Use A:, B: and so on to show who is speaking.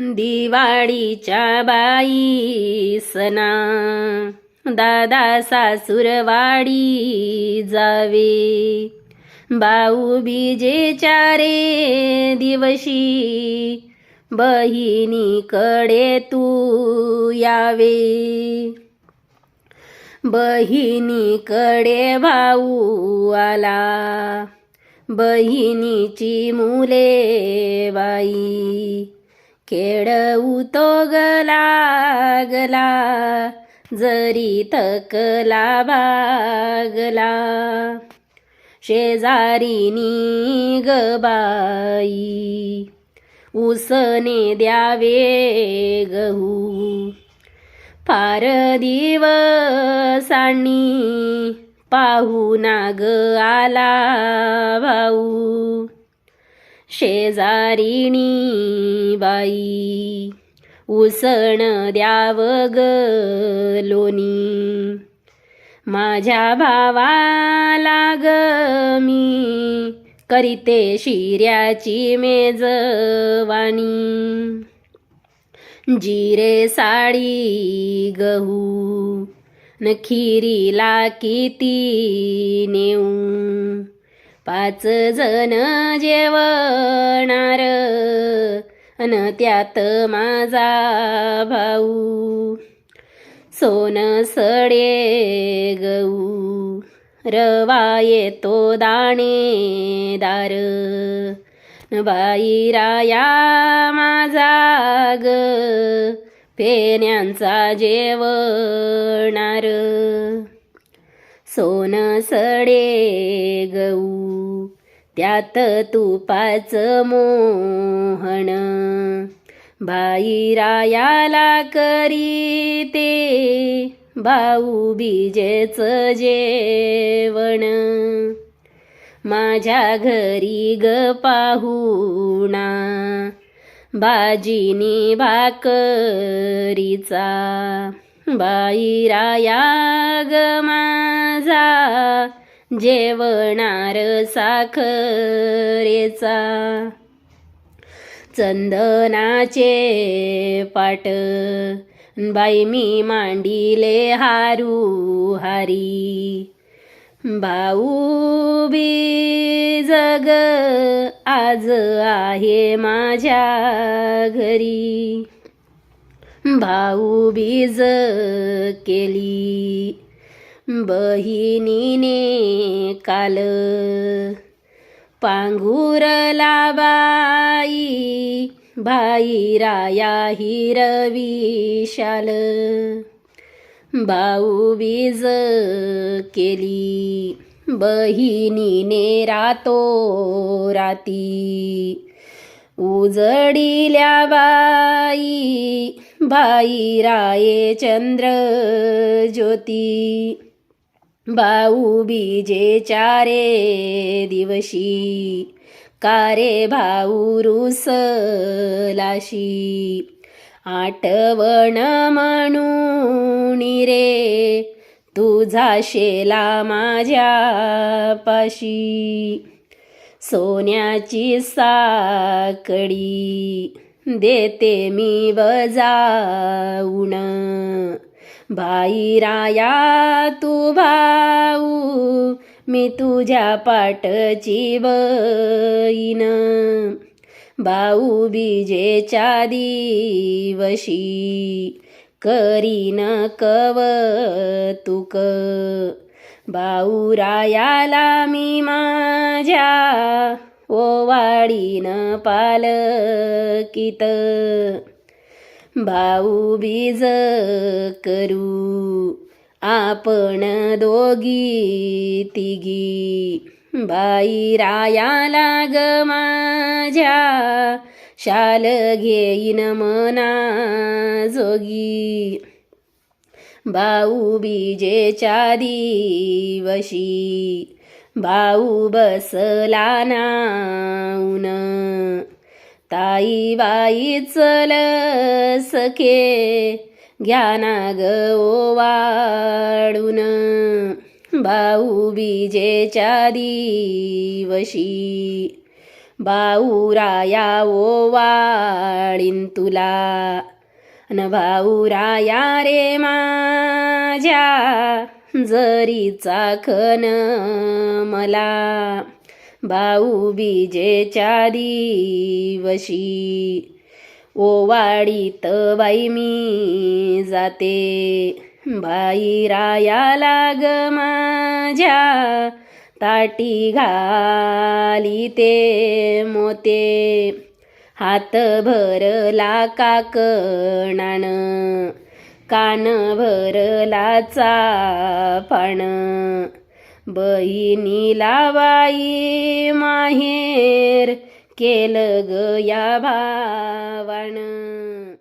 A: दिवाळीच्या बाई सना दादा सासुरवाडी जावे. भाऊ बीजेच्या रे दिवशी बहिणीकडे तू यावे. बहिणीकडे भाऊ आला बहिणीची मुले बाई. खेळऊ तो गलागला जरी तकला भागला शेजारीनी गबाई उसने द्यावे गहू. फार दिवसांनी पाहू ग आला भाऊ. शेजारिणी बाई. उसण द्याव ग लोणी. माझ्या भावाला ग मी करीते शिऱ्याची मेजवानी. जिरे साडी गहू न खिरीला किती नेऊ. पाच जण जेवणार अन त्यात माझा भाऊ. सोन सडे गऊ रवा येतो दाणेदार. न बाई राया माझा ग पेण्यांचा जेवणार. सोन सडे गऊ त्यात तुपाच मोहन बाई रायाला करीते भाऊ बीजेच जेवण. माझ्या घरी ग पाहुणा बाजीनी भाकरीचा. बाई राया ग माझा जेवणार साखरेचा. चंदनाचे पाट. बाई मी मांडिले हारू हारी. भाऊ बी जग आज आहे माझ्या घरी. भाऊ बीज केली. बहिणीने काल पांघुरला बाई भाई राया हिरवी शाल. भाऊ बीज केली बहिणीने रातो राती. उजडिल्या बाई बाई राये चंद्र ज्योती. भाऊ बीजे चारे दिवशी कारे भाऊ रुसलाशी आठवण म्हणून रे तुझा शेला माझ्या पाशी. सोन्याची साकडी देते मी बजावून भाई राया तू भाऊ मी तुझ्या पाटची बईन भाऊ बीजेच्या दिवशी करीन कव तुक रायाला मी माझ्या ओवाडीन पालकित. भाऊ बीज करू. आपण दोघी तिघी. बाई रायाला ग माझ्या. शाल घेईन मना जोगी. भाऊ बीजेच्या दिवशी. भाऊ बसला नाऊन. ताई बाई चल सखे घ्याना ग वाढून. भाऊ बीजेच्या दिवशी बाऊराया वाळीन तुला. न भाऊराया रे माझ्या जरीचा खन मला. भाऊ बीजेच्या दिवशी ओवाडीत बाई मी जाते. बाई राया लाग माझ्या ताटी घाली ते मोते. हात भरला काकणान कान भरला चाफाण बहिणीला बाई माहेर केलं ग या भावानं.